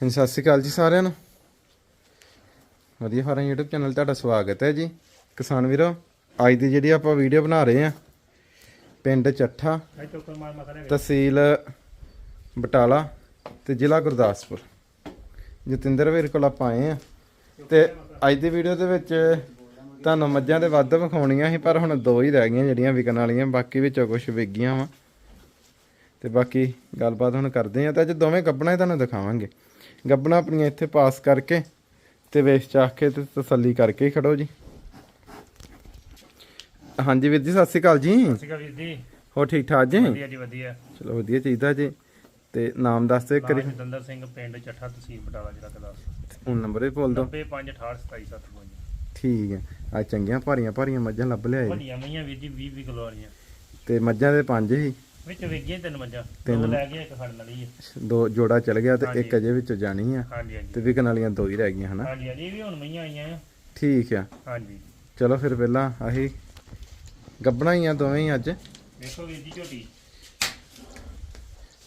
ਹਾਂਜੀ, ਸਤਿ ਸ਼੍ਰੀ ਅਕਾਲ ਜੀ ਸਾਰਿਆਂ ਨੂੰ। ਵਧੀਆ ਫਾਰਮ YouTube ਚੈਨਲ ਤੁਹਾਡਾ ਸਵਾਗਤ ਹੈ ਜੀ। ਕਿਸਾਨ ਵੀਰੋ, ਅੱਜ ਦੀ ਜਿਹੜੀ ਆਪਾਂ ਵੀਡੀਓ ਬਣਾ ਰਹੇ ਆ ਪਿੰਡ ਚੱਠਾ, ਤਹਿਸੀਲ ਬਟਾਲਾ ਤੇ ਜ਼ਿਲ੍ਹਾ ਗੁਰਦਾਸਪੁਰ। ਜਤਿੰਦਰ ਵੀਰ ਕੋਲ ਆਪਾਂ ਆਏ ਆ ਤੇ ਅੱਜ ਦੀ ਵੀਡੀਓ ਦੇ ਵਿੱਚ ਤੁਹਾਨੂੰ ਮੱਝਾਂ ਦੇ ਵੱਧ ਵਿਖਾਉਣੀਆਂ ਸੀ, ਪਰ ਹੁਣ ਦੋ ਹੀ ਰਹਿ ਗਈਆਂ ਜਿਹੜੀਆਂ ਵਿਕਣ ਵਾਲੀਆਂ, ਬਾਕੀ ਵਿੱਚੋਂ ਕੁਝ ਵਿਕ ਗਈਆਂ ਵਾ। ਤੇ ਬਾਕੀ ਗੱਲਬਾਤ ਹੁਣ ਕਰਦੇ ਆ ਤਾਂ ਅੱਜ ਦੋਵੇਂ ਗੱਬਣਾ ਹੀ ਤੁਹਾਨੂੰ ਦਿਖਾਵਾਂਗੇ। ਗੱਬਣਾ ਆਪਣੀਆਂ ਇੱਥੇ ਪਾਸ ਕਰਕੇ ਤੇ ਵੇਚ ਚਾਖ ਕੇ ਤੇ ਤਸੱਲੀ ਕਰਕੇ ਹੀ ਖੜੋ ਜੀ। ਹਾਂਜੀ ਵੀਰ ਜੀ ਸਤਿ ਸ਼੍ਰੀ ਅਕਾਲ ਜੀ। ਸਤਿ ਸ਼੍ਰੀ ਅਕਾਲ ਵੀਰ ਜੀ। ਹੋ ਠੀਕ ਠਾਕ ਜੀ? ਵਧੀਆ ਜੀ ਵਧੀਆ। ਚਲੋ ਵਧੀਆ ਚਾਹੀਦਾ ਜੀ। ਤੇ ਨਾਮ ਦੱਸ ਦਿਓ ਨਾਮ ਜਤਿੰਦਰ ਸਿੰਘ ਪਿੰਡ ਚੱਠਾ ਤਹਿਸੀਲ ਬਟਾਲਾ ਜ਼ਿਲ੍ਹਾ ਗੁਰਦਾਸਪੁਰ। ਫੋਨ ਨੰਬਰ ਵੀ ਬੋਲ ਦਿਓ। 9568277755 ਠੀਕ ਹੈ। ਆ ਚੰਗੀਆਂ ਭਾਰੀਆਂ ਭਾਰੀਆਂ ਮੱਝਾਂ ਲੱਭ ਲਿਆਏ। ਵੱਡੀਆਂ ਮਈਆਂ ਵੀਰ ਜੀ 20 20 ਕਿਲੋ ਵਾਲੀਆਂ। ਤੇ ਮੱਝਾਂ ਦੇ ਪੰਜ ਹੀ। ਵਿੱਚ ਵੇਗੀਆਂ ਤਿੰਨ ਮੱਝਾਂ ਤਿੰਨ। ਲੈ ਗਏ ਇੱਕ ਵਾਲੀ ਹੈ ਦੋ ਜੋੜਾ ਚਲ ਗਿਆ ਤੇ। ਇੱਕ ਅਜੇ ਵਿੱਚ ਜਾਣੀ ਆ ਹਾਂਜੀ ਹਾਂਜੀ। ਤੇ ਵਿਕਣ ਵਾਲੀਆਂ ਦੋ ਹੀ ਰਹਿ ਗਈਆਂ ਹਨਾ? ਹਾਂਜੀ ਹਾਂਜੀ ਇਹ ਵੀ ਹੁਣ ਮਈਆਂ ਆਈਆਂ ਆ। ਠੀਕ ਆ। ਹਾਂਜੀ। ਚਲੋ ਫਿਰ ਪਹਿਲਾਂ ਆਹੀ ਗੱਬਣਾ ਹੀ ਆ ਦੋਵੇਂ ਹੀ ਅੱਜ। ਵੇਖੋ ਵੀਰ ਜੀ ਝੋਟੀ।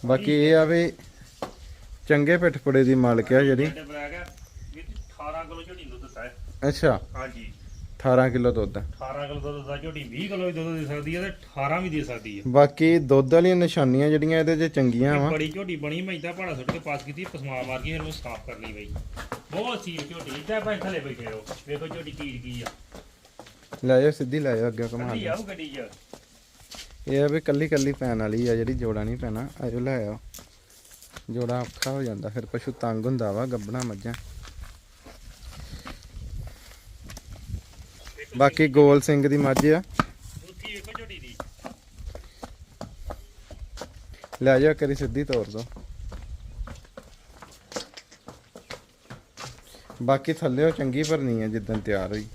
ਬਾਕੀ ਇਹ ਆ ਵੀ ਚੰਗੇ ਪਿੱਠਪੜੇ ਦੀ ਮਾਲਕ ਆ ਜਿਹੜੀ। ਸਾਡੇ ਬਲੈਕ ਆ ਵੀਰ ਜੀ 18 ਕਿਲੋ ਝੋਟੀ ਨੂੰ ਦੁੱਧ ਦਿੱਤਾ ਹੈ। ਅੱਛਾ। ਹਾਂਜੀ। 18 ਕਿਲੋ ਦੁੱਧ 18 ਕਿਲੋ ਦੁੱਧ ਦਿੱਤਾ ਝੋਟੀ 20 ਕਿਲੋ ਦੁੱਧ ਦੇ ਸਕਦੀ ਹੈ ਤੇ 18 ਵੀ ਦੇ ਸਕਦੀ ਹੈ। ਬਾਕੀ ਦੁੱਧ ਵਾਲੀਆਂ ਨਿਸ਼ਾਨੀਆਂ ਜਿਹੜੀਆਂ ਇਹਦੇ 'ਚ ਚੰਗੀਆਂ ਵਾ। ਬੜੀ ਝੋਟੀ ਬਣੀ ਮੈਂ ਇਦਾਂ ਭਾੜਾ ਸੁੱਟ ਕੇ ਪਾਸ ਕੀਤੀ ਪਸਮਾ ਮਾਰ ਕੇ ਫਿਰ ਉਹਨੂੰ ਸਾਫ਼ ਕਰ ਲਈ ਬਈ। ਬਹੁਤ ਸੀ ਝੋਟੀ ਇਦਾਂ ਭਾਈ ਥੱਲੇ ਬੈਠੇ ਰਹੋ। ਵੇਖੋ ਝੋਟੀ ਕੀ ਕੀ ਆ। ਲੈ ਜਾਓ ਸਿੱਧੀ ਲੈ ਜਾਓ ਅੱਗੇ ਦਿਓ। ਆਉ ਗੱਡੀ 'ਚ? ਇਹ ਆ ਵੀ ਕੱਲੀ ਕੱਲੀ ਪੈਣ ਵਾਲੀ ਆ ਜਿਹੜੀ ਜੋੜਾ ਨਹੀਂ ਪੈਣਾ ਆਜੋ ਲੈ ਆਓ। ਜੋੜਾ ਔਖਾ ਹੋ ਜਾਂਦਾ ਫਿਰ ਪਸ਼ੂ ਤੰਗ ਹੁੰਦਾ ਵਾ ਗੱਬਣਾ ਮੱਝਾਂ। ਬਾਕੀ ਗੋਲ ਸਿੰਘ ਦੀ ਮੱਝ ਆ। ਲੈ ਜਾ ਕਰੀ ਸਿੱਧੀ ਤੋਰ ਦੋ। ਬਾਕੀ ਥੱਲੇਓ ਚੰਗੀ ਭਰਨੀ ਹੈ ਜਿੱਦਣ ਤਿਆਰ ਹੋਈ।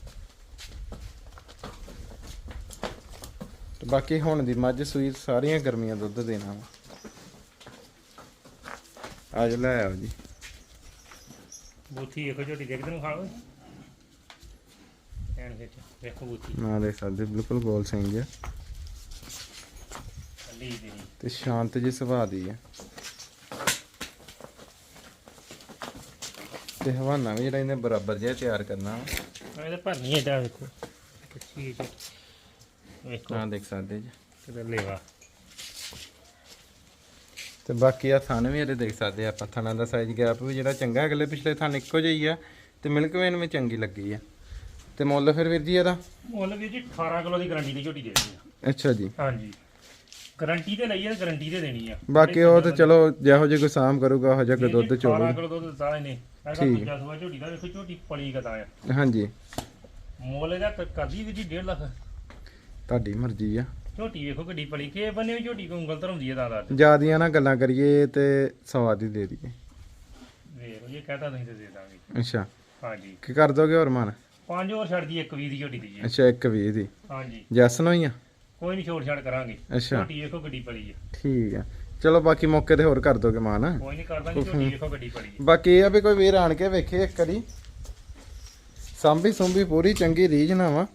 ਤੇ ਬਾਕੀ ਹੁਣ ਦੀ ਮੱਝ ਸੂਈ ਸਾਰੀਆਂ ਗਰਮੀਆਂ ਦੁੱਧ ਦੇਣਾ ਵਾ। ਅੱਜ ਲੈ ਆਓ ਜੀ। ਬੂਥੀ ਵੇਖੋ ਝੋਟੀ ਦੇਖਦੇ ਨੂੰ ਖਾਓ ਐਨ ਵਿੱਚ ਵੇਖੋ ਬੂਥੀ। ਨਾ ਦੇਖ ਸਕਦੇ ਬਿਲਕੁਲ ਗੋਲ ਸਿੰਘ ਆ ਕੱਲੀ ਦੀ ਨੀ। ਤੇ ਸ਼ਾਂਤ ਜੀ ਸੁਭਾਅ ਦੀ ਆ ਤੇ ਹਵਾਨਾ ਵੀ ਜਿਹੜਾ ਇਹਨੇ ਬਰਾਬਰ ਜਿਹਾ ਤਿਆਰ ਕਰਨਾ। ਇਹਦੇ ਭਰਨੀ ਏਡਾ ਵੇਖੋ ਕੱਚੀ ਚ ਵੇਖੋ ਨਾ ਦੇਖ ਸਕਦੇ ਜੀ। ਕਿਤੇ ਲੇਵਾ ਤੇ ਬਾਕੀ ਆ ਥਣ ਵੀ ਇਹਦੇ ਦੇਖ ਸਕਦੇ ਆ ਆਪਾਂ। ਥਣਾਂ ਦਾ ਸਾਈਜ਼ ਗੈਪ ਵੀ ਜਿਹੜਾ ਚੰਗਾ ਅਗਲੇ ਪਿਛਲੇ ਥਣ ਇੱਕੋ ਜਿਹਾ ਹੀ ਆ। ਤੇ ਮਿਲਕ ਵੇਨ ਵੀ ਚੰਗੀ ਲੱਗੀ ਆ। ਤੇ ਮੁੱਲ ਫਿਰ ਵੀਰ ਜੀ ਇਹਦਾ? ਮੁੱਲ ਵੀਰ ਜੀ 18 ਕਿਲੋ ਦੀ ਗਾਰੰਟੀ ਦੀ ਝੋਟੀ ਦੇ ਦੇਣੀ ਆ। ਅੱਛਾ ਜੀ। ਹਾਂਜੀ। ਗਾਰੰਟੀ ਤੇ ਲਈ ਆ ਗਾਰੰਟੀ ਤੇ ਦੇਣੀ ਆ। ਬਾਕੀ ਉਹ ਤੇ ਚਲੋ ਜਿਹੋ ਜਿਹੇ ਕੋਈ ਸਾਮ ਕਰੂਗਾ ਉਹ ਜਿਹਾ ਕੋਈ ਦੁੱਧ 18 ਚੋਲੂ ਕਿਲੋ ਦੁੱਧ ਦਿੱਤਾ ਇਹਨੇ। ਇਹਦਾ ਠੀਕ। ਦੂਜਾ ਸੂਆ ਝੋਟੀ ਦਾ ਵੇਖੋ ਝੋਟੀ ਪਲੀ ਕਦਾ ਆ ਹਾਂਜੀ। ਮੁੱਲ ਇਹਦਾ ਕ- ਕਰਦੀ ਵੀ ਜੀ 1.5 ਲੱਖ। ਤੁਹਾਡੀ ਮਰਜ਼ੀ ਆ। ਝੋਟੀ ਵੇਖੋ ਗੱਡੀ ਪਲੀ ਕੇ ਬੰਨੇ ਵੀ ਝੋਟੀ ਕੋ ਉਂਗਲ ਧਰਮਦੀ ਹੈ ਦਾਦਾ ਜਿਆਦੀਆਂ ਨਾ ਗੱਲਾਂ ਕਰੀਏ ਤੇ ਸਵਾਦ ਹੀ ਦੇ ਦਈਏ। ਵੇਖੋ ਇਹ ਕਹਤਾ ਨਹੀਂ ਤੇ ਦੇ ਦਾਂਗੇ। ਅੱਛਾ। ਹਾਂਜੀ। ਕੀ ਕਰ ਦੋਗੇ ਹੋਰ ਮਨ? ਪੰਜ ਹੋਰ ਛੱਡ ਦੀ ਇੱਕ ਵੀਹ ਦੀ ਝੋਟੀ ਦੀ ਜੀ। ਅੱਛਾ ਇੱਕ ਵੀਹ ਦੀ। ਹਾਂਜੀ। ਜੈਸਨ ਹੋਈ ਆ? ਕੋਈ ਨਹੀਂ ਛੋੜ ਛਾੜ ਕਰਾਂਗੇ। ਅੱਛਾ। ਝੋਟੀ ਵੇਖੋ ਗੱਡੀ ਪਲੀ ਹੈ ਠੀਕ ਆ। ਚਲੋ ਬਾਕੀ ਮੌਕੇ ਤੇ ਹੋਰ ਕਰ ਦੋਗੇ ਮਾਨ ਕੋਈ ਨਹੀਂ ਕਰ ਦਾਂਗੇ ਝੋਟੀ ਵੇਖੋ ਗੱਡੀ ਪਲੀ ਹੈ ਬਾਕੀ ਇਹ ਆ ਵੀ ਕੋਈ ਵੀਰ ਆਣ ਕੇ ਵੇਖੇ ਇੱਕ ਵਾਰੀ। ਸਾਂਭੀ ਸੁੰਭੀ ਪੂਰੀ ਚੰਗੀ ਰੀਝ ਨਾ ਵਾ।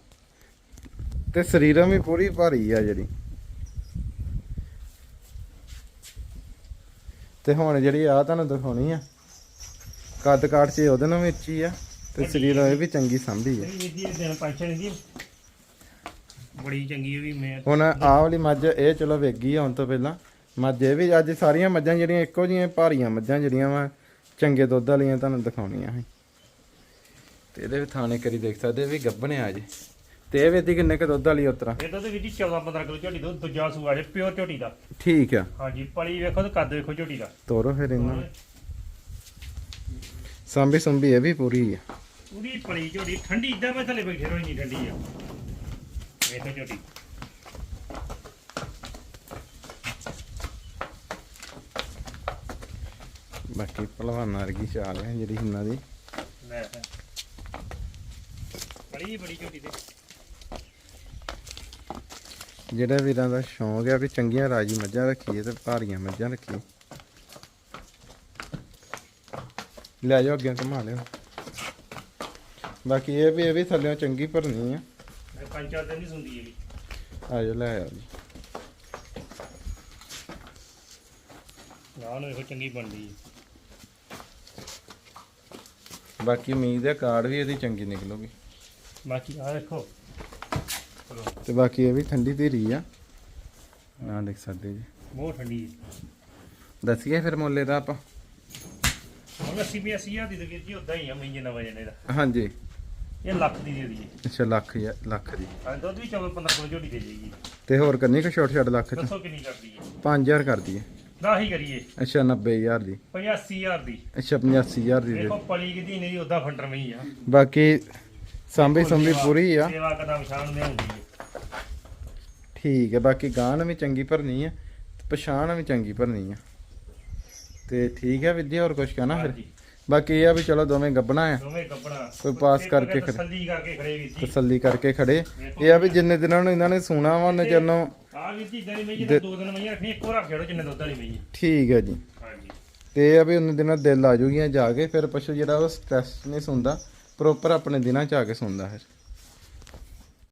ਤੇ ਸਰੀਰਾਂ ਵੀ ਪੂਰੀ ਭਾਰੀ ਆ ਜਿਹੜੀ। ਤੇ ਹੁਣ ਜਿਹੜੀ ਆ ਤੁਹਾਨੂੰ ਦਿਖਾਉਣੀ ਆ। ਕੱਦ ਕਾਠ ਚ ਉਹਦੇ ਨਾਲ ਵਿੱਚ ਹੀ ਆ। ਤੇ ਸਰੀਰਾਂ ਇਹ ਵੀ ਚੰਗੀ ਸਾਂਭੀ ਦਿਨ ਦੀ ਬੜੀ ਚੰਗੀ ਹੈ ਵੀ ਮੈਂ ਹੁਣ ਆਹ ਵਾਲੀ ਮੱਝ ਇਹ ਚਲੋ ਵੇਗੀ ਆਉਣ ਤੋਂ ਪਹਿਲਾਂ। ਮੱਝ ਇਹ ਵੀ ਅੱਜ ਸਾਰੀਆਂ ਮੱਝਾਂ ਜਿਹੜੀਆਂ ਇੱਕੋ ਜਿਹੀਆਂ ਭਾਰੀਆਂ ਮੱਝਾਂ ਜਿਹੜੀਆਂ ਵਾ ਚੰਗੇ ਦੁੱਧ ਵਾਲੀਆਂ ਤੁਹਾਨੂੰ ਦਿਖਾਉਣੀਆਂ ਸੀ। ਤੇ ਇਹਦੇ ਵੀ ਥਾਣੇ ਕਰੀ ਦੇਖ ਸਕਦੇ ਵੀ ਗੱਭਣੇ ਆ ਜੀ ਤੇ ਇਹ ਵੇਦੀ ਕਿੰਨੇ ਕ ਦੁੱਧ ਵਾਲੀ ਉਤਰਾ? ਇਹ ਤਾਂ ਵੀ ਜੀ 14 15 ਕਿਲੋ ਝੋਟੀ ਦਾ ਦੂਜਾ ਸੂਆ ਜੇ ਪਿਓਰ ਝੋਟੀ ਦਾ। ਠੀਕ ਆ। ਹਾਂਜੀ ਪਲੀ ਵੇਖੋ ਤੇ ਕੱਦ ਵੇਖੋ ਝੋਟੀ ਦਾ। ਤੋਰੋ ਫਿਰ ਇਹਨਾਂ। ਸਾਂਭੀ ਸੁੰਭੀ ਇਹ ਵੀ ਪੂਰੀ ਆ। ਪੂਰੀ ਪਲੀ ਝੋਟੀ ਠੰਡੀ ਇਦਾਂ ਮੈਂ ਥੱਲੇ ਬੈਠੇ ਰਹੋ ਨਹੀਂ ਠੰਡੀ ਆ। ਵੇਖੋ ਝੋਟੀ ਬਾਕੀ ਭਲਵਾਨਾਂ ਵਰਗੀ ਚਾਲ ਹੈ ਜਿਹੜੀ ਇਹਨਾਂ ਦੀ। ਲੈ ਬੜੀ ਬੜੀ ਝੋਟੀ ਤੇ। ਜਿਹੜੇ ਵੀਰਾਂ ਦਾ ਸ਼ੌਂਕ ਆ ਵੀ ਚੰਗੀਆਂ ਰਾਜੀ ਮੱਝਾਂ ਰੱਖੀਏ ਤੇ ਭਾਰੀਆਂ ਮੱਝਾਂ ਰੱਖੀਏ। ਲੈ ਜਾਓ ਅੱਗੇ ਘੁਮਾ ਲਿਓ। ਬਾਕੀ ਇਹ ਵੀ ਇਹ ਵੀ ਥੱਲੇ ਚੰਗੀ ਭਰਨੀ ਆ। ਇਹ ਪੰਜ ਚਾਰ ਦਿਨ ਨਹੀਂ ਸੁਣਦੀ ਇਹ ਵੀ ਆ ਜਾਓ ਲੈ ਆਓ ਜੀ। ਨਾ ਨੂੰ ਇਹੋ ਚੰਗੀ ਬਣਦੀ ਹੈ। ਬਾਕੀ ਉਮੀਦ ਹੈ ਕਾਰਡ ਵੀ ਇਹਦੀ ਚੰਗੀ ਨਿਕਲੂਗੀ। ਬਾਕੀ ਆ ਦੇਖੋ। ਚਲੋ। ਤੇ ਬਾਕੀ ਇਹ ਵੀ ਠੰਡੀ ਧੀਰੀ ਆ। ਨਾ ਦੇਖ ਸਕਦੇ ਜੀ। ਬਹੁਤ ਠੰਡੀ ਹੈ। ਦੱਸੀਏ ਫਿਰ ਮੁੱਲੇ ਦਾ ਆਪਾਂ। ਹੁਣ 80 85 ਹਜ਼ਾਰ ਦੀ ਤੇ ਵੀਰ ਜੀ ਉਦਾਂ ਹੀ ਆ ਮਹੀਨੇ ਨਵਾਂ ਜਣੇ ਦਾ। ਹਾਂਜੀ। ਇਹ ਲੱਖ ਦੀ ਦੇ ਦਈਏ। ਅੱਛਾ ਲੱਖ ਲੱਖ ਦੀ। ਹਾਂ ਦੁੱਧ ਵੀ 14 15 ਕਿਲੋ ਝੋਟੀ ਦੇ ਜਾਏਗੀ ਤੇ ਹੋਰ ਕਰਨੀ ਕਿ ਛੋਟ ਛੋਟ ਲੱਖ ਚ? ਦੱਸੋ ਕਿੰਨੀ ਕਰਦੀ ਹੈ 5000 ਕਰ ਦਈਏ। ਨਾ ਹੀ ਕਰੀਏ। ਅੱਛਾ 90000 ਦੀ। 85000 ਦੀ। ਅੱਛਾ 85000 ਦੀ ਦੇ ਦੇਖੋ ਪਲੀ ਕਿਦੀ ਨਹੀਂ ਉਦਾਂ ਫੰਡਰ ਮਈ ਆ। ਬਾਕੀ ਸਾਂਭੀ ਸੰਭੀ ਪੂਰੀ ਆ। ਸੇਵਾ ਕਦਮ ਸ਼ਾਨ ਦੇ ਹੁੰਦੀ ਹੈ ਠੀਕ ਹੈ ਬਾਕੀ ਗਾਣ ਵੀ ਚੰਗੀ ਭਰਨੀ ਆ ਤੇ ਪਛਾਣ ਵੀ ਚੰਗੀ ਭਰਨੀ ਆ। ਤੇ ਠੀਕ ਹੈ ਵਿਦਿਆ ਹੋਰ ਕੁਝ ਕਹਿਣਾ ਫਿਰ? ਹਾਂਜੀ। ਬਾਕੀ ਇਹ ਆ ਵੀ ਚਲੋ ਦੋਵੇਂ ਗੱਬਣਾ ਆ। ਦੋਵੇਂ ਕੱਪੜਾ ਕੋਈ ਪਾਸ ਕਰਕੇ ਖੜੇ। ਤਸੱਲੀ ਕਰਕੇ ਖੜੇ ਵੀ ਸੀ। ਤਸੱਲੀ ਕਰਕੇ ਖੜੇ। ਇਹ ਆ ਵੀ ਜਿੰਨੇ ਦਿਨਾਂ ਨੂੰ ਇਹਨਾਂ ਨੇ ਸੁਣਾ ਵਾ ਉਹਨੇ ਚੰਨੋ ਆ ਵੀ ਜੀ ਜਿਹੜੀ ਮਈ ਤੇ ਦੋ ਦਿਨ ਮਈ ਰੱਖਣੀ ਇੱਕੋ ਰੱਖ ਛੜੋ ਜਿੰਨੇ ਦੁੱਧ ਵਾਲੀ ਮਈ ਹੈ। ਠੀਕ ਹੈ ਜੀ। ਤੇ ਇਹ ਆ ਵੀ ਉਹਨੇ ਦਿਨਾਂ ਦਿਲ ਆ ਜੂਗੀਆਂ ਜਾ ਕੇ ਫਿਰ ਪਸ਼ੂ ਜਿਹੜਾ ਉਹ ਸਟ੍ਰੈਸ ਨਹੀਂ ਸੁਣਦਾ ਪ੍ਰੋਪਰ ਆਪਣੇ ਦਿਨਾਂ ਚ ਆ ਕੇ ਸੁਣਦਾ ਫਿਰ।